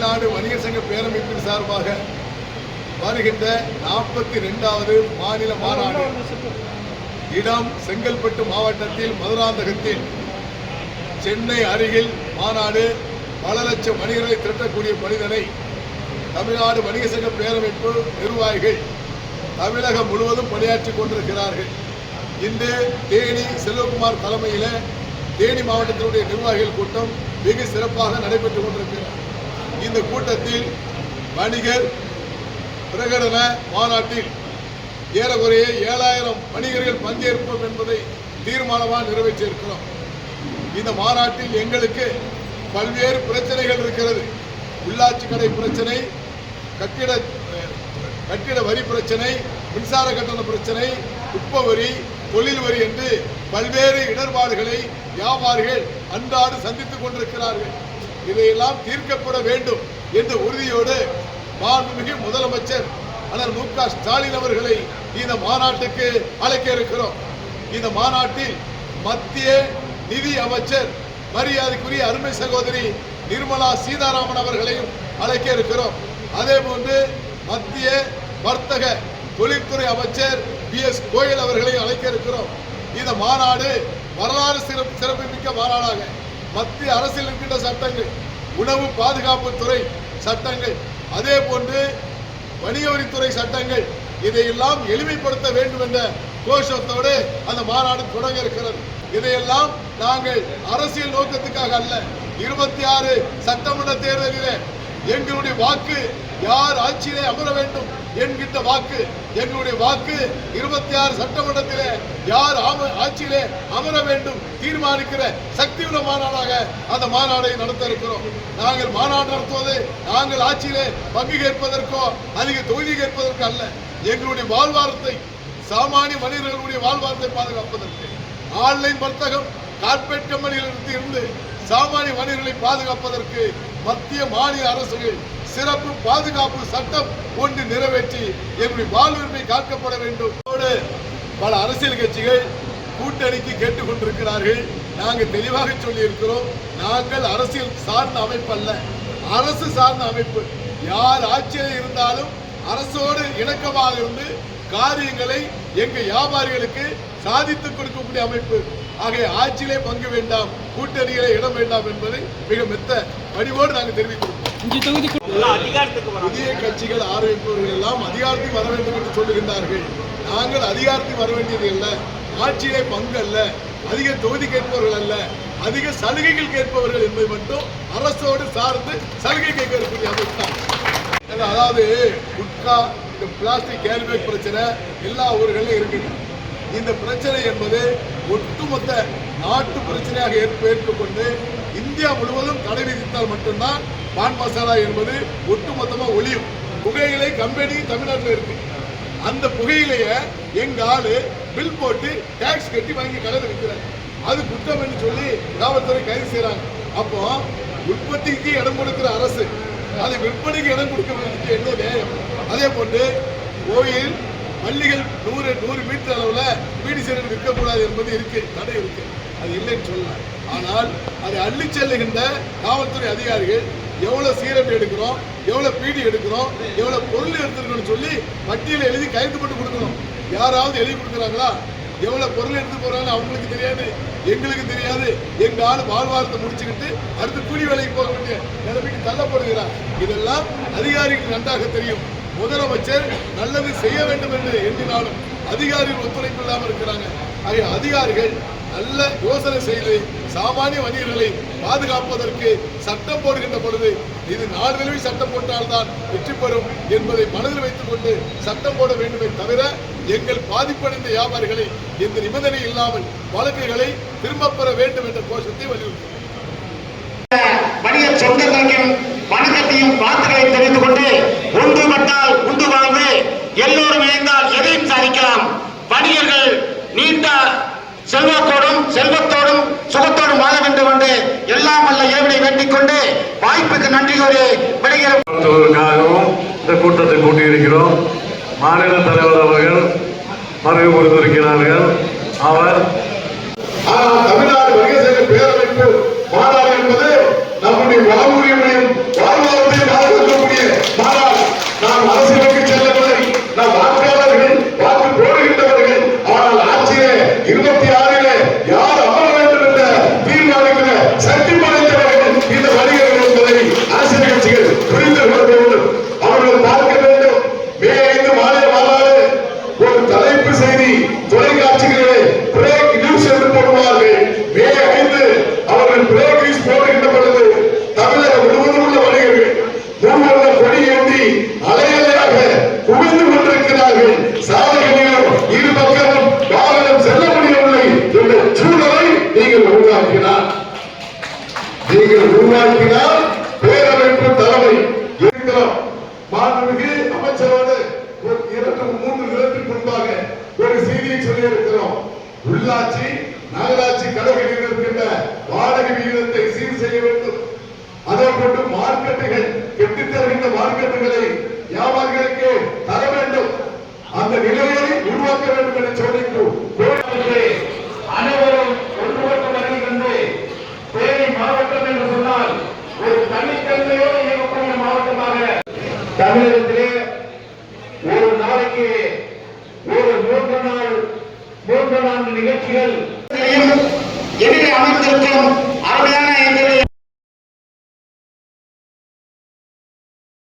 தமிழ்நாடு வணிகர் சங்க பேரமைப்பின் சார்பாக வருகின்ற நாற்பத்தி ரெண்டாவது மாநில மாநாடு. இடம் செங்கல்பட்டு மாவட்டத்தில் மதுராந்தகத்தில். சென்னை அருகில் மாநாடு. பல லட்சம் வணிகர்களை திரட்டக்கூடிய மனிதனை தமிழ்நாடு வணிக சங்க பேரமைப்பு நிர்வாகிகள் தமிழகம் முழுவதும் பணியாற்றிக் கொண்டிருக்கிறார்கள். இன்று தேனி செல்வகுமார் தலைமையில் தேனி மாவட்டத்தினுடைய நிர்வாகிகள் கூட்டம் வெகு சிறப்பாக நடைபெற்றுக் கொண்டிருக்கிறது. இந்த கூட்டத்தில் வணிகர் பிரகடன மாநாட்டில் ஏறக்குறைய ஏழாயிரம் வணிகர்கள் பங்கேற்போம் என்பதை தீர்மானமாக நிறைவேற்றியிருக்கிறோம். இந்த மாநாட்டில் எங்களுக்கு பல்வேறு பிரச்சனைகள் இருக்கிறது. உள்ளாட்சி கடை பிரச்சனை கட்டிட கட்டிட வரி பிரச்சனை மின்சார கட்டண பிரச்சனை உப்ப வரி தொழில் வரி என்று பல்வேறு இடர்பாடுகளை வியாபாரிகள் அன்றாடு சந்தித்துக் கொண்டிருக்கிறார்கள். இதையெல்லாம் தீர்க்கப்பட வேண்டும் என்ற உறுதியோடு மாண்புமிகு முதலமைச்சர் அண்ணல் மு க ஸ்டாலின் அவர்களை இந்த மாநாட்டுக்கு அழைக்க இருக்கிறோம். இந்த மாநாட்டில் மத்திய நிதி அமைச்சர் மரியாதைக்குரிய அருமை சகோதரி நிர்மலா சீதாராமன் அவர்களையும் அழைக்க இருக்கிறோம். அதே போன்று மத்திய வர்த்தக தொழில்துறை அமைச்சர் பி எஸ் கோயல் அவர்களையும் அழைக்க இருக்கிறோம். இந்த மாநாடு வரலாறு சிறப்பு சிறப்புமிக்க மாநாடாக மத்திய அரசில் இருக்கின்ற சட்டங்கள் உணவு பாதுகாப்பு துறை சட்டங்கள் அதே போன்று வணிக வரித்துறை சட்டங்கள் இதையெல்லாம் எளிமைப்படுத்த வேண்டும் என்ற கோஷத்தோடு அந்த மாநாடு தொடங்க இருக்கிறது. இதையெல்லாம் நாங்கள் அரசியல் நோக்கத்துக்காக அல்ல இருபத்தி ஆறு சட்டமன்ற தேர்தலிலே எங்களுடைய வாக்கு யார் ஆட்சியிலே அமர வேண்டும் என்கின்ற வாக்கு எங்களுடைய வாக்கு இருபத்தி ஆறு சட்டமன்றத்திலே யார் ஆம- ஆட்சியிலே அமர வேண்டும் தீர்மானிக்கிற சக்தி உள்ள மாநாடாக அந்த மாநாடை நடத்த இருக்கிறோம். நாங்கள் மாநாடு நடத்துவது நாங்கள் ஆட்சியிலே பங்கு கேட்பதற்கோ அதிக தொகுதி கேட்பதற்கோ அல்ல. எங்களுடைய வாழ்வாரத்தை சாமானிய மனிதர்களுடைய வாழ்வாரத்தை பாதுகாப்பதற்கு ஆன்லைன் வர்த்தகம் கார்பரேட் கம்பெனிகளிலிருந்து இருந்து சாமானிய மனிதர்களை பாதுகாப்பதற்கு மத்திய மாநில அரசுகள் சிறப்பு பாதுகாப்பு சட்டம் ஒன்று நிறைவேற்றி எங்களுடைய வாழ்வுரிமை காக்கப்பட வேண்டும். பல அரசியல் கட்சிகள் கூட்டணிக்கு கேட்டுக்கொண்டிருக்கிறார்கள். நாங்கள் தெளிவாக சொல்லியிருக்கிறோம் நாங்கள் அரசியல் சார்ந்த அமைப்பு அல்ல அரசு சார்ந்த அமைப்பு. யார் ஆட்சியில் இருந்தாலும் அரசோடு இணக்கமாக இருந்து காரியங்களை எங்க வியாபாரிகளுக்கு சாதித்துக் கொடுக்கக்கூடிய அமைப்பு. ஆகிய ஆட்சியிலே பங்கு வேண்டாம் கூட்டணியிலே இடம் வேண்டாம் என்பதை மிக மெத்த பணிவோடு நாங்கள் தெரிவிக்கிறோம். புதிய கட்சிகள் ஆரம்பிப்பவர்கள் எல்லாம் அதிகாரத்துக்கு வர வேண்டும் என்று சொல்லுகின்றார்கள். நாங்கள் அதிகாரத்துக்கு வர வேண்டியது அல்ல ஆட்சியிலே பங்கு அல்ல. அதிக தொகுதி கேட்பவர்கள் அல்ல. அதிக சலுகைகள் கேட்பவர்கள் என்பது மட்டும் அரசோடு சார்ந்து சலுகை கேட்கக்கூடிய அமைப்பு தான். அதாவது குட்கா இந்த பிளாஸ்டிக் கேரிபேக் பிரச்சனை எல்லா ஊர்களிலும் இருக்குது. இந்த பிரச்சனை என்பது ஒட்டுமொத்த நாட்டு பிரச்சனையாக ஏற்ப ஏற்றுக்கொண்டு இந்தியா முழுவதும் தடை விதித்தால் மட்டும்தான் பான் மசாலா என்பது ஒட்டுமொத்தமாக ஒளியும். புகையிலை கம்பெனி தமிழ்நாட்டில் இருக்கு. அந்த புகையிலைய எங்க ஆளு பில் போட்டு டாக்ஸ் கட்டி வாங்கி கடையில் விற்கிறாங்க அது குற்றம் என்று சொல்லி காவல்துறை கைது செய்யறாங்க அப்போ உற்பத்திக்கு இடம் கொடுக்கிற அரசு அது விற்பனைக்கு இடம் கொடுக்க வேண்டியது என்ன நியாயம் அதே போன்று கோயில் பள்ளிகள் நூறு நூறு மீட்டர் அளவில் பீடி சிகரெட் விற்கக்கூடாது என்பது இருக்கு தடை இருக்கு. அது இல்லைன்னு சொல்லலாம். ஆனால் அதை அள்ளி செல்லுகின்ற காவல்துறை அதிகாரிகள் எவ்வளவு சீரட்டு எடுக்கிறோம் எவ்வளவு பீடி எடுக்கிறோம் எவ்வளவு பொருள் எடுத்துருக்கோம்னு சொல்லி பட்டியல எழுதி கைது போட்டு கொடுக்கணும். யாராவது எழுதி கொடுக்குறாங்களா? எவ்வளவு பொருள் எடுத்து போறாங்கன்னு அவங்களுக்கு தெரியாது எங்களுக்கு தெரியாது. எங்க ஆள் வாழ்வாரத்தை முடிச்சுக்கிட்டு அடுத்து கூலி வேலைக்கு போக வேண்டிய நிலைமைக்கு தள்ளப்படுகிறார். இதெல்லாம் அதிகாரிகளுக்கு நன்றாக தெரியும். முதலமைச்சர் நல்லது செய்ய வேண்டும் என்று எண்ணினாலும் அதிகாரிகள் ஒத்துழைப்பு இல்லாமல் இருக்கிறாங்க. ஆகிய அதிகாரிகள் நல்ல யோசனை செய்து சாமானிய வணிகர்களை பாதுகாப்பதற்கு சட்டம் போடுகின்ற பொழுது இது நாடு சட்டம் போட்டால்தான் வெற்றி பெறும் என்பதை மனதில் வைத்துக் கொண்டு சட்டம் போட வேண்டுமே தவிர எங்கள் பாதிப்படைந்த வியாபாரிகளை எந்த நிபந்தனை இல்லாமல் வழக்குகளை திரும்பப் பெற வேண்டும் என்ற கோஷத்தை வலியுறுத்தினார் ஒன்றுபட்டால் உண்டு வாழ்வு எல்லோரும் இணைந்தால் எதையும் சாதிக்கலாம். வணிகர்கள் நீண்ட செல்வத்தோடும் செல்வத்தோடும் சுகத்தோடும் வாழ வேண்டும் என்று எல்லாம் வல்ல இறைவனை வேண்டிக் கொண்டு வாய்ப்புக்கு நன்றி கூறி விடைகிறோம் இந்த கூட்டத்தை கூட்டியிருக்கிறோம். மாநில தலைவர் அவர்கள் மறைவு கொடுத்திருக்கிறார்கள். அவர் தமிழ்நாடு வணிக சங்க பேரமைப்பு மாநாடு உருவாக்கினால் பேரமைப்பு தலைமை இருக்கிறோம் மாண்புமிகு அமைச்சரோடு ஒரு இரண்டு மூன்று நிலத்திற்கு முன்பாக ஒரு செய்தியை சொல்லி இருக்கிறோம் உள்ளாட்சி நகராட்சி கழகங்களில் இருக்கின்ற வாடகை விகிதத்தை சீர் செய்ய வேண்டும். அதே போன்று மார்க்கெட்டுகள் கெட்டுத் தருகின்ற மார்க்கெட்டுகளை வியாபாரிகளுக்கு தர வேண்டும் அந்த நிலையை உருவாக்க வேண்டும் என சொல்லிக்கிறோம் அனைவரும் ஒன்றுபட்டு வருகின்ற தேனி மாவட்டம் என்று சொன்னால் ஒரு தனித்தன்மையோடு இயங்கக்கூடிய மாவட்டமாக தமிழகத்திலே ஒரு நாளைக்கு ஒரு மூன்று நாள் மூன்று நான்கு நிகழ்ச்சிகள். எதிரே அமர்ந்திருக்கும்